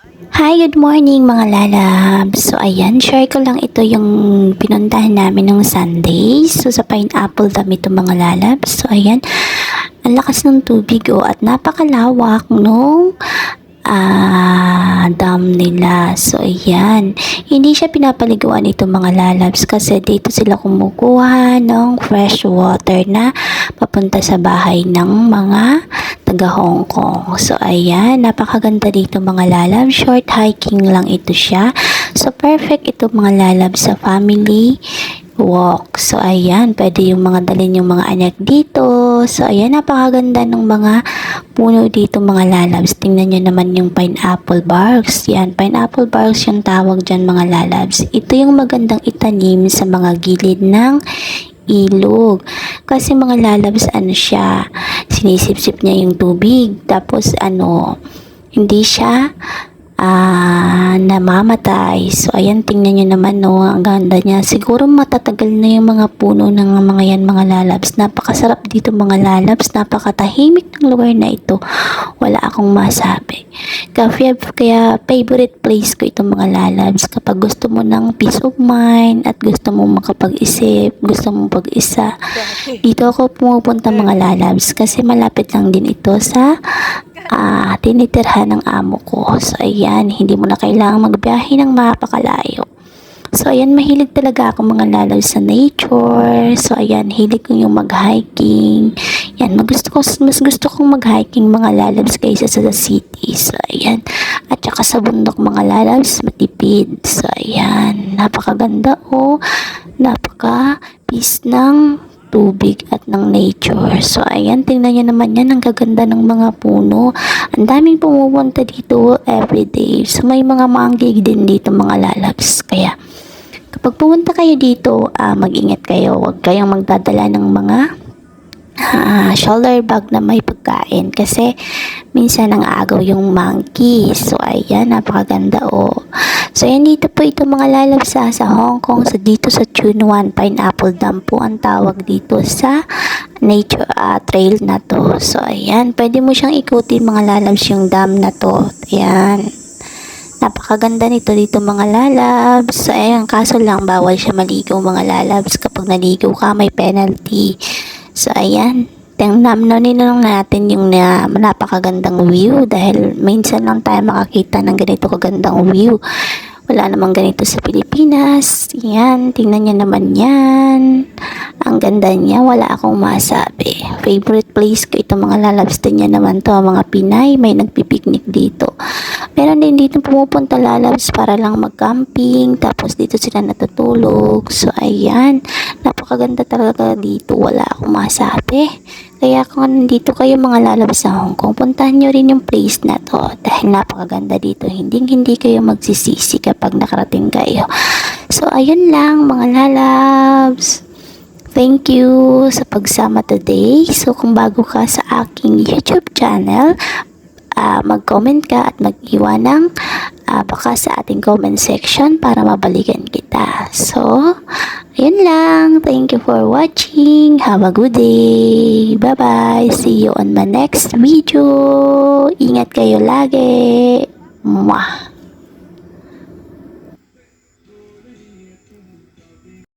Hi, good morning mga lalabs. So, ayan, share ko lang ito yung pinuntahan namin nung Sunday. So, sa pineapple dam ito mga lalabs. So, ayan, ang lakas ng tubig oh, at napakalawak nung ah, dam nila. So, ayan. Hindi siya pinapaliguan ito mga lalabs kasi dito sila kumukuha ng fresh water na papunta sa bahay ng mga taga Hong Kong. So, ayan, napakaganda dito mga lalab. Short hiking lang ito siya. So, perfect ito mga lalab sa family walk. So, ayan, pwede yung mga dalhin yung mga anak dito. So, ayan, napakaganda ng mga puno dito mga lalabs. Tingnan nyo naman yung pineapple barks. Yan, pineapple barks yung tawag dyan mga lalabs. Ito yung magandang itanim sa mga gilid ng ilog. Kasi mga lalabs, ano siya, sinisip-sip niya yung tubig. Tapos, ano, hindi siya ah namamatay. So, ayan, tingnan nyo naman, no, ang ganda niya. Siguro matatagal na yung mga puno ng mga yan, mga lalabs. Napakasarap dito, mga lalabs. Napakatahimik ng lugar na ito. Wala akong masabi. Kaya, kaya favorite place ko itong mga lalabs. Kapag gusto mo ng peace of mind at gusto mo makapag-isip, gusto mo pag-isa, dito ako pumupunta mga lalabs kasi malapit lang din ito sa ah tinitirhan ng amo ko. So, ayan, hindi mo na kailangang magbiyahe ng mapakalayo. So, ayan, mahilig talaga ako mga lalabs sa nature. So, ayan, hilig ko yung mag-hiking. Yan, mas gusto ko, mas gusto kong mag-hiking mga lalabs kaysa sa city. So, ayan. At saka sa bundok mga lalabs, matipid. So, ayan, napakaganda o napaka-peace ng tubig at ng nature. So, ayan, tingnan nyo naman yan. Ang gaganda ng mga puno. Ang daming pumupunta dito everyday. So, may mga manggig din dito mga lalabs. Kaya, kapag pumunta kayo dito, ah, mag-ingat kayo. Huwag kayong magdadala ng mga ah, shoulder bag na may pagkain kasi minsan ang agaw yung monkey. So, ayan, napakaganda oh. So, ayan dito po ito mga lalabs sa, Hong Kong. So, dito sa Chun Wan Pineapple Dam po ang tawag dito sa nature ah, trail na to. So, ayan, pwede mo siyang ikutin mga lalabs yung dam na to. Ayan. Napakaganda nito dito mga lalabs. Ayan, kaso lang bawal siya maligo mga lalabs. Kapag naligo ka, may penalty. So, ayan. Tingnan ninong natin yung na, napakagandang view dahil minsan lang tayo makakita ng ganito kagandang view. Wala namang ganito sa Pilipinas. Yan, tingnan niya naman yan. Ang ganda niya, wala akong masabi. Favorite place ko ito mga lalabs niya naman to, mga Pinay, may nagpipiknik dito. Meron din dito pumupunta lalabs para lang mag-camping, tapos dito sila natutulog. So, ayan, napakaganda talaga dito, wala akong masabi. Kaya kung nandito kayo mga lalabas sa Hong Kong, puntahan nyo rin yung place na to dahil napakaganda dito. Hindi hindi kayo magsisisi kapag nakarating kayo. So, ayun lang mga lalabs. Thank you sa pagsama today. So, kung bago ka sa aking YouTube channel, ah, mag-comment ka at mag-iwan ng ah, baka sa ating comment section para mabalikan kita. So, ayun lang. Thank you for watching. Have a good day. Bye-bye. See you on my next video. Ingat kayo lagi. Mwah.